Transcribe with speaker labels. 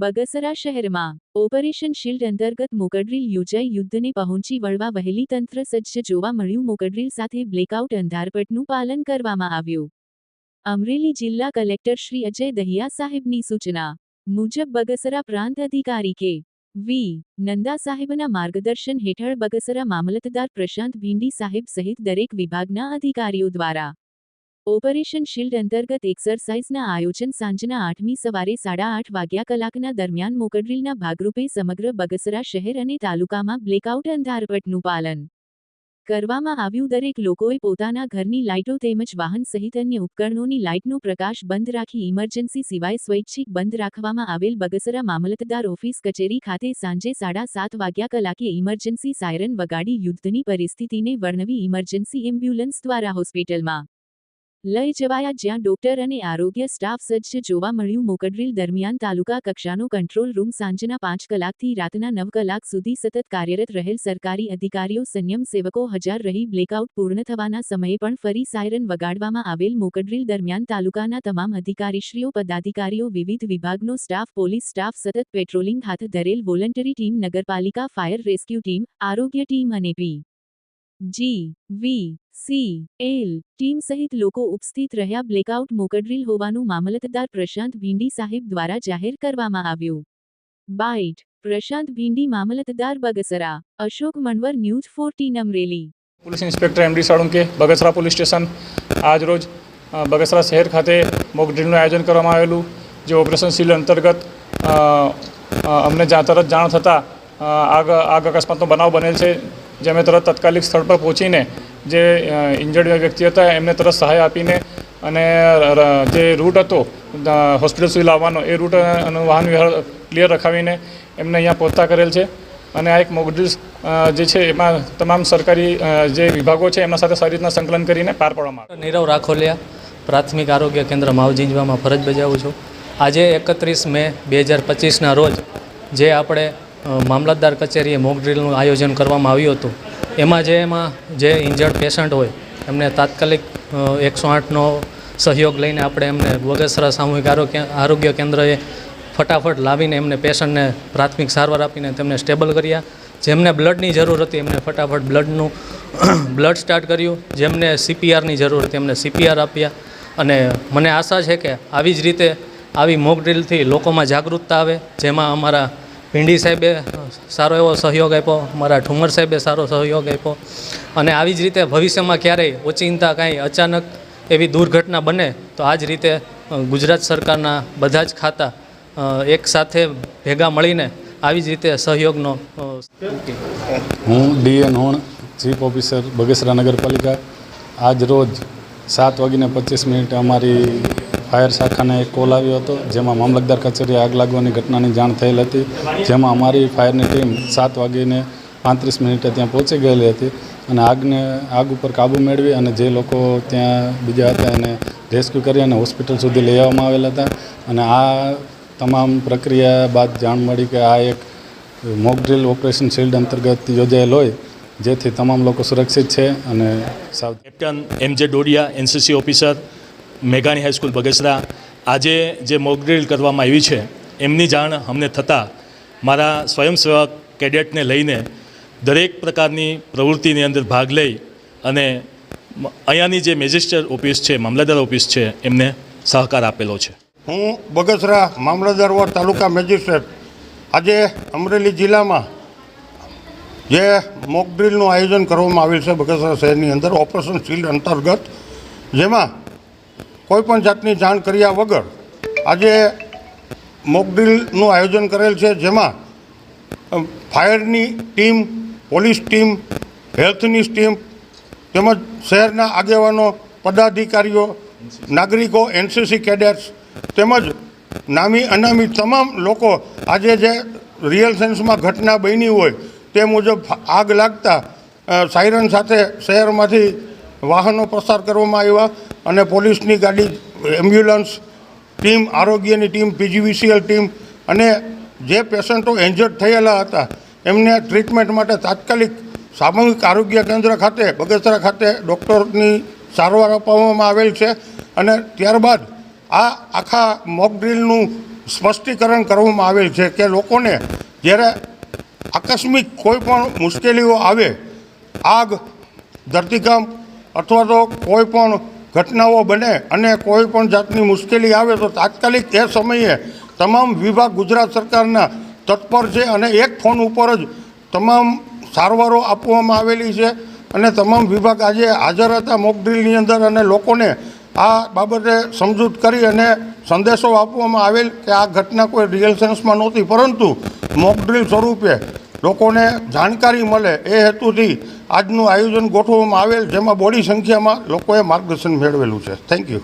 Speaker 1: બગસરા શહેરમાં, operation shield અંતર્ગત mock drill યોજાઈ યુદ્ધને પહોંચી વળવા વહેલી તંત્ર સજ્જ જોવા મળ્યું. મોકડ્રીલ સાથે બ્લેકઆઉટ અંધારપટનું પાલન કરવામાં આવ્યું. અમરેલી જિલ્લા કલેક્ટર શ્રી અજય દહિયા સાહેબની સૂચના મુજબ બગસરા પ્રાંત અધિકારી કે વી. નંદા સાહેબના માર્ગદર્શન હેઠળ બગસરા મામલતદાર પ્રશાંત ભીંડી સાહેબ સહિત દરેક વિભાગના અધિકારીઓ દ્વારા ઓપરેશન શિલ્ડ અંતર્ગત એક્સરસાઇઝના આયોજન સાંજના આઠમી સવારે સાડા આઠ વાગ્યા કલાકના દરમિયાન મોકડ્રીલના ભાગરૂપે સમગ્ર બગસરા શહેર અને તાલુકામાં બ્લેકઆઉટ અંધારપટનું પાલન કરવામાં આવ્યું. દરેક લોકોએ પોતાના ઘરની લાઇટો તેમજ વાહન સહિત અન્ય ઉપકરણોની લાઇટનો પ્રકાશ બંધ રાખી ઇમરજન્સી સિવાય સ્વૈચ્છિક બંધ રાખવામાં આવેલ બગસરા મામલતદાર ઓફિસ કચેરી ખાતે સાંજે સાડા સાત વાગ્યા કલાકે ઇમરજન્સી સાયરન વગાડી યુદ્ધની પરિસ્થિતિને વર્ણવી ઇમરજન્સી એમ્બ્યુલન્સ દ્વારા હોસ્પિટલમાં લઈ જવાયા જ્યાં ડોક્ટર અને આરોગ્ય સ્ટાફ સજ્જ જોવા મળ્યું. મોકડ્રીલ દરમિયાન તાલુકા કક્ષાનો કંટ્રોલ રૂમ સાંજના પાંચ કલાકથી રાતના નવ કલાક સુધી સતત કાર્યરત રહેલ સરકારી અધિકારીઓ, સંયમ સેવકો હજાર રહી બ્લેકઆઉટ પૂર્ણ થવાના સમયે પણ ફરી સાયરન વગાડવામાં આવેલ. મોકડ્રીલ દરમિયાન તાલુકાના તમામ અધિકારીશ્રીઓ, પદાધિકારીઓ, વિવિધ વિભાગનો સ્ટાફ, પોલીસ સ્ટાફ સતત પેટ્રોલિંગ હાથ ધરેલ. વોલન્ટરી ટીમ, નગરપાલિકા, ફાયર રેસ્ક્યુ ટીમ, આરોગ્ય ટીમ અને P. G V C L team સહિત લોકો ઉપસ્થિત રહ્યા બ્લેકઆઉટ મોકડ્રીલ હોવાનું મામલતદાર પ્રશાંત ભીંડી સાહેબ દ્વારા જાહેર કરવામાં આવ્યું. બાઇટ પ્રશાંત ભીંડી મામલતદાર Bagasara, Ashok Manvar news fourteen Amreli
Speaker 2: police inspector M D Salunke Bagasara police station આજરોજ બગસરા શહેર ખાતે મોકડ્રીલનું આયોજન કરવામાં આવેલું, જે ઓપરેશન સીલ અંતર્ગત અમને તરત જાણ થતાં આગ આગ અકસ્માતનો બનાવ બનેલ છે. જે અમે તરત તાત્કાલિક સ્થળ પર પહોંચીને જે ઇન્જર્ડ વ્યક્તિ હતા, એમને તરત સહાય આપીને અને જે રૂટ હતો હોસ્પિટલ સુધી લાવવાનો, એ રૂટ વાહન વ્યવહાર ક્લિયર રખાવીને એમને અહીંયા પહોંચતા કરેલ છે. અને આ એક મોકડ્રીલ્સ જે છે, એમાં તમામ સરકારી જે વિભાગો છે, એમના સાથે સારી રીતના સંકલન કરીને પાર પાડવામાં આવે.
Speaker 3: નીરવ રાખોલિયા, પ્રાથમિક આરોગ્ય કેન્દ્ર માવજીંજવામાં ફરજ બજાવું છું. આજે એકત્રીસ મે બે હજાર પચીસના રોજ જે આપણે મામલતદાર કચેરીએ મોક ડ્રીલનું આયોજન કરવામાં આવ્યું હતું. એમાં જે એમાં જે ઇન્જર્ડ પેશન્ટ હોય, એમને તાત્કાલિક એકસો આઠનો સહયોગ લઈને આપણે એમને વગસરા સામૂહિક આરોગ્ય કેન્દ્રએ ફટાફટ લાવીને એમને પેશન્ટને પ્રાથમિક સારવાર આપીને તેમને સ્ટેબલ કર્યા. જેમને બ્લડની જરૂર હતી, એમને ફટાફટ બ્લડનું, બ્લડ સ્ટાર્ટ કર્યું. જેમને સીપીઆરની જરૂર હતી, એમને સીપીઆર આપ્યા. અને મને આશા છે કે આવી જ રીતે આવી મોક ડ્રીલથી લોકોમાં જાગૃતતા આવે, જેમાં અમારા ભીંડી સાહેબે સારો એવો સહયોગ આપ્યો, મારા ઠુમર સાહેબે સારો સહયોગ આપ્યો. અને આવી જ રીતે ભવિષ્યમાં ક્યારેય ઓચિંતા કાંઈ અચાનક એવી દુર્ઘટના બને, તો આ જ રીતે ગુજરાત સરકારના બધા જ ખાતા એક સાથે ભેગા મળીને આવી જ રીતે સહયોગનો
Speaker 4: હું ડીએન હોણ, ચીફ ઓફિસર બગસરા નગરપાલિકા. આજ રોજ સાત વાગીને પચીસ મિનિટે અમારી ફાયર શાખાને એક કોલ આવ્યો હતો, જેમાં મામલતદાર કચેરી આગ લાગવાની ઘટનાની જાણ થયેલ હતી, જેમાં અમારી ફાયરની ટીમ સાત વાગીને પાંત્રીસ મિનિટે ત્યાં પહોંચી ગયેલી હતી અને આગને, આગ ઉપર કાબૂ મેળવી અને જે લોકો ત્યાં બીજા હતા એને રેસ્ક્યુ કરી અને હોસ્પિટલ સુધી લઈ આવવામાં આવેલા હતા. અને આ તમામ પ્રક્રિયા બાદ જાણ મળી કે આ એક મોક ડ્રીલ ઓપરેશન શિલ્ડ અંતર્ગત યોજાયેલ હોય, જેથી તમામ લોકો સુરક્ષિત છે અને સાવ
Speaker 5: captain M J Dodiya NCC officer મેઘાણી હાઈસ્કૂલ બગસરા. આજે જે મોકડ્રીલ કરવામાં આવી છે, એમની જાણ અમને થતાં મારા સ્વયંસેવક કેડેટને લઈને દરેક પ્રકારની પ્રવૃત્તિની અંદર ભાગ લઈ અને અહીંયાની જે મેજિસ્ટ્રેટ ઓફિસ છે, મામલતદાર ઓફિસ છે, એમને સહકાર આપેલો છે.
Speaker 6: હું બગસરા મામલતદાર વોર્ડ તાલુકા મેજિસ્ટ્રેટ. આજે અમરેલી જિલ્લામાં જે મોકડ્રીલનું આયોજન કરવામાં આવેલ છે બગસરા શહેરની અંદર, ઓપરેશન ફિલ્ડ અંતર્ગત, જેમાં કોઈપણ જાતની જાણ કર્યા વગર આજે મોકડ્રીલનું આયોજન કરેલ છે, જેમાં ફાયરની ટીમ, પોલીસ ટીમ, હેલ્થની ટીમ તેમજ શહેરના આગેવાનો, પદાધિકારીઓ, નાગરિકો, એનસીસી કેડેટ્સ તેમજ નામી અનામી તમામ લોકો આજે જે રિયલ સેન્સમાં ઘટના બની હોય તે મુજબ આગ લાગતા સાયરન સાથે શહેરમાંથી વાહનો પસાર કરવામાં આવ્યા અને પોલીસની ગાડી, એમ્બ્યુલન્સ ટીમ, આરોગ્યની ટીમ, પીજીવીસીએલ ટીમ અને જે પેશન્ટો એન્જર્ડ થયેલા હતા, એમને ટ્રીટમેન્ટ માટે તાત્કાલિક સામૂહિક આરોગ્ય કેન્દ્ર ખાતે, બગસરા ખાતે ડૉક્ટરની સારવાર આપવામાં આવેલ છે અને ત્યારબાદ આ આખા મોક ડ્રીલનું સ્પષ્ટીકરણ કરવામાં આવેલ છે કે લોકોને જ્યારે આકસ્મિક કોઈ પણ મુશ્કેલીઓ આવે, આગ, ધરતીકંપ અથવા તો કોઈ પણ ઘટનાઓ બને અને કોઈ પણ જાતની મુશ્કેલી આવે તો તાત્કાલિક એ સમયે તમામ વિભાગ ગુજરાત સરકારના તત્પર છે અને એક ફોન ઉપર જ તમામ સારવારો આપવામાં આવેલી છે અને તમામ વિભાગ આજે હાજર હતા મોકડ્રીલની અંદર અને લોકોને આ બાબતે સમજૂત કરી અને સંદેશો આપવામાં આવેલ કે આ ઘટના કોઈ રિયલ સેન્સમાં નહોતી. પરંતુ મોકડ્રીલ સ્વરૂપે લોકોને જાણકારી મળે એ હેતુથી આજનું આયોજન ગોઠવવામાં આવેલ, જેમાં બોડી સંખ્યામાં લોકોએ માર્ગદર્શન મેળવેલું છે. Thank you